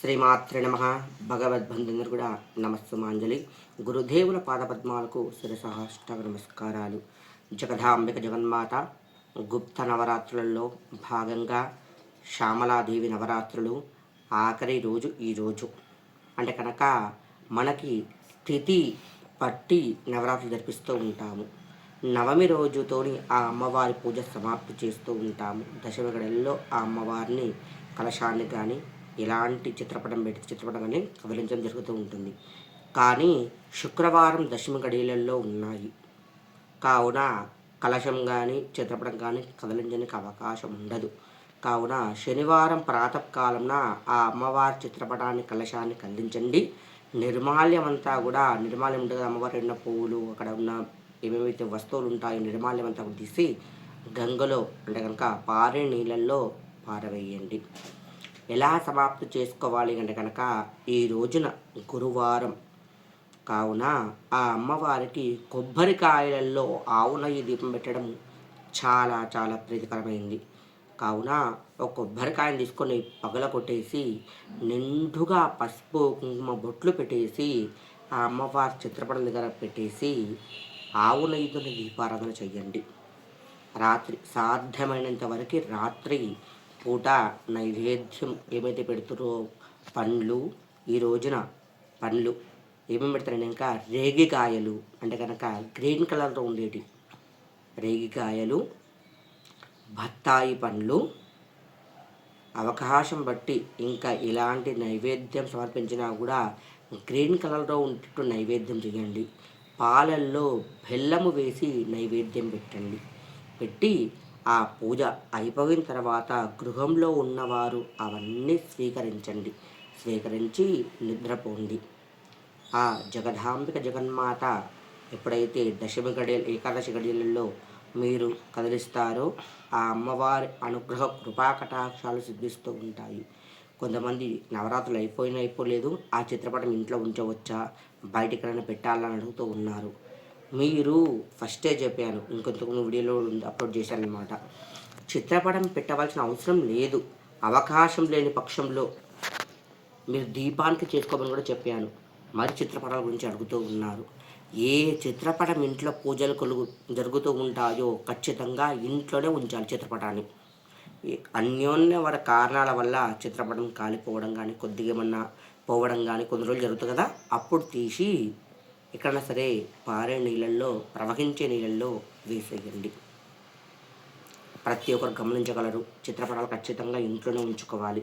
శ్రీమాత్రి నమ. భగవద్బంధుందరు కూడా నమస్సుమాంజలి. గురుదేవుల పాదపద్మాలకు శిరసహాష్టాగ నమస్కారాలు జగదాంబిక జగన్మాత గుప్త నవరాత్రులలో భాగంగా శ్యామలాదేవి నవరాత్రులు ఆఖరి రోజు ఈ రోజు. అంటే కనుక మనకి తిథి పట్టి నవరాత్రులు జరిపిస్తూ ఉంటాము. నవమి రోజుతోని ఆ అమ్మవారి పూజ సమాప్తి చేస్తూ ఉంటాము. దశమి గడల్లో ఆ అమ్మవారిని కలశాన్ని కానీ ఇలాంటి చిత్రపటం పెట్టి చిత్రపటం కదిలించడం జరుగుతూ ఉంటుంది. కానీ శుక్రవారం దశమి గడియలలో ఉన్నాయి. కావున కలశం కానీ చిత్రపటం కానీ కదిలించడానికి అవకాశం ఉండదు. కావున శనివారం ప్రాతకాలంన ఆ అమ్మవారి చిత్రపటాన్ని కలశాన్ని కదిలించండి. నిర్మాల్యం అంతా కూడా నిర్మాల్యం ఉంటుంది అమ్మవారి ఉన్న పువ్వులు అక్కడ ఉన్న ఏమేమైతే వస్తువులు ఉంటాయో నిర్మాల్యం అంతా కూడా తీసి గంగలో అంటే కనుక పారే నీళ్ళల్లో పారవేయండి. ఎలా సమాప్తి చేసుకోవాలి అంటే కనుక ఈ రోజున గురువారం కావున ఆ అమ్మవారికి కొబ్బరికాయలలో ఆవునయ్యి దీపం పెట్టడం చాలా చాలా ప్రీతికరమైంది. కావున ఒక కొబ్బరికాయని తీసుకొని పగల కొట్టేసి నిండుగా పసుపు కుంకుమ బొట్లు పెట్టేసి ఆ అమ్మవారి చిత్రపటం దగ్గర పెట్టేసి ఆవు నెయ్యితో దీపారాధన చెయ్యండి. రాత్రి సాధ్యమైనంత వరకు రాత్రి పూట నైవేద్యం ఏమైతే పెడుతురో పండ్లు ఈ రోజున పండ్లు ఏమేమి పెడతారంటే ఇంకా రేగికాయలు అంటే కనుక గ్రీన్ కలర్లో ఉండేటి. రేగికాయలు బత్తాయి పండ్లు అవకాశం బట్టి ఇంకా ఇలాంటి నైవేద్యం సమర్పించినా కూడా గ్రీన్ కలర్లో ఉంటూ నైవేద్యం చేయండి. పాలల్లో బెల్లము వేసి నైవేద్యం పెట్టండి. పెట్టి ఆ పూజ అయిపోయిన తర్వాత గృహంలో ఉన్నవారు అవన్నీ స్వీకరించండి. స్వీకరించి నిద్రపోండి ఆ జగదాంబిక జగన్మాత ఎప్పుడైతే దశమి గడియలు ఏకాదశి గడియలలో మీరు కదిలిస్తారో ఆ అమ్మవారి అనుగ్రహ కృపాకటాక్షాలు సిద్ధిస్తూ ఉంటాయి. కొంతమంది నవరాత్రులు అయిపోయినా అయిపోలేదు. ఆ చిత్రపటం ఇంట్లో ఉంచవచ్చా? బయటికి ఎక్కడైనా పెట్టాలని అడుగుతూ ఉన్నారు. మీరు ఫస్టే చెప్పాను ఇంకొంతకు వీడియోలో అప్లోడ్ చేశాను అనమాట చిత్రపటం పెట్టవలసిన అవసరం లేదు. అవకాశం లేని పక్షంలో మీరు దీపానికి చేసుకోమని కూడా చెప్పాను. మరి చిత్రపటాల గురించి అడుగుతూ ఉన్నారు. ఏ చిత్రపటం ఇంట్లో పూజలు కలుగు జరుగుతూ ఉంటాయో ఖచ్చితంగా ఇంట్లోనే ఉంచాలి చిత్రపటాన్ని. ఈ అన్యోన్య వారి కారణాల వల్ల చిత్రపటం కాలిపోవడం కానీ కొద్దిగా ఏమన్నా పోవడం కానీ కొన్ని రోజులు జరుగుతుంది కదా అప్పుడు తీసి ఎక్కడైనా సరే పారే నీళ్ళల్లో ప్రవహించే నీళ్ళల్లో వేసేయండి. ప్రతి ఒక్కరు గమనించగలరు. చిత్రపటాలు ఖచ్చితంగా ఇంట్లోనే ఉంచుకోవాలి.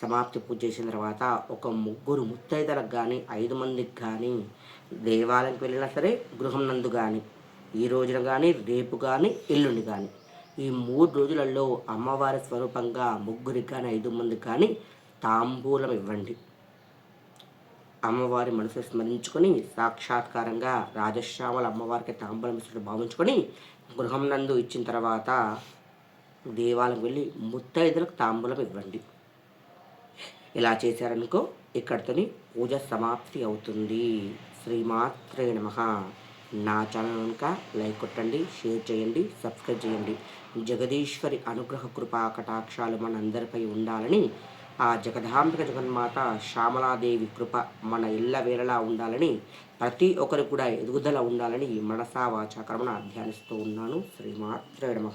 సమాప్తి పూజ చేసిన తర్వాత ఒక ముగ్గురు ముత్తైదలకు కానీ ఐదు మందికి కానీ దేవాలయంకి వెళ్ళినా సరే గృహం నందు కానీ ఈ రోజున కానీ రేపు కానీ ఎల్లుండి కానీ ఈ మూడు రోజులలో అమ్మవారి స్వరూపంగా ముగ్గురికి కానీ ఐదు మందికి కానీ తాంబూలం ఇవ్వండి. అమ్మవారి మనసు స్మరించుకొని సాక్షాత్కారంగా రాజశ్యామల అమ్మవారికి తాంబూలం ఇస్తున్నట్టు భావించుకొని గృహం నందు ఇచ్చిన తర్వాత దేవాలయం వెళ్ళి ముత్తైదులకు తాంబూలం ఇవ్వండి. ఇలా చేశారనుకో ఇక్కడితోని పూజ సమాప్తి అవుతుంది. శ్రీమాత్రే నమ. నా ఛానల్ కనుక లైక్ కొట్టండి షేర్ చేయండి సబ్స్క్రైబ్ చేయండి. జగదీశ్వరి అనుగ్రహ కృపా కటాక్షాలు మన అందరిపై ఉండాలని ఆ జగదాంబిక జగన్మాత శ్యామలాదేవి కృప మన ఇళ్ళ వేళలా ఉండాలని ప్రతి ఒక్కరు కూడా ఎదుగుదల ఉండాలని మనసా వాచా కర్మణ ధ్యానిస్తూ ఉన్నాను. శ్రీమాత్రేడమ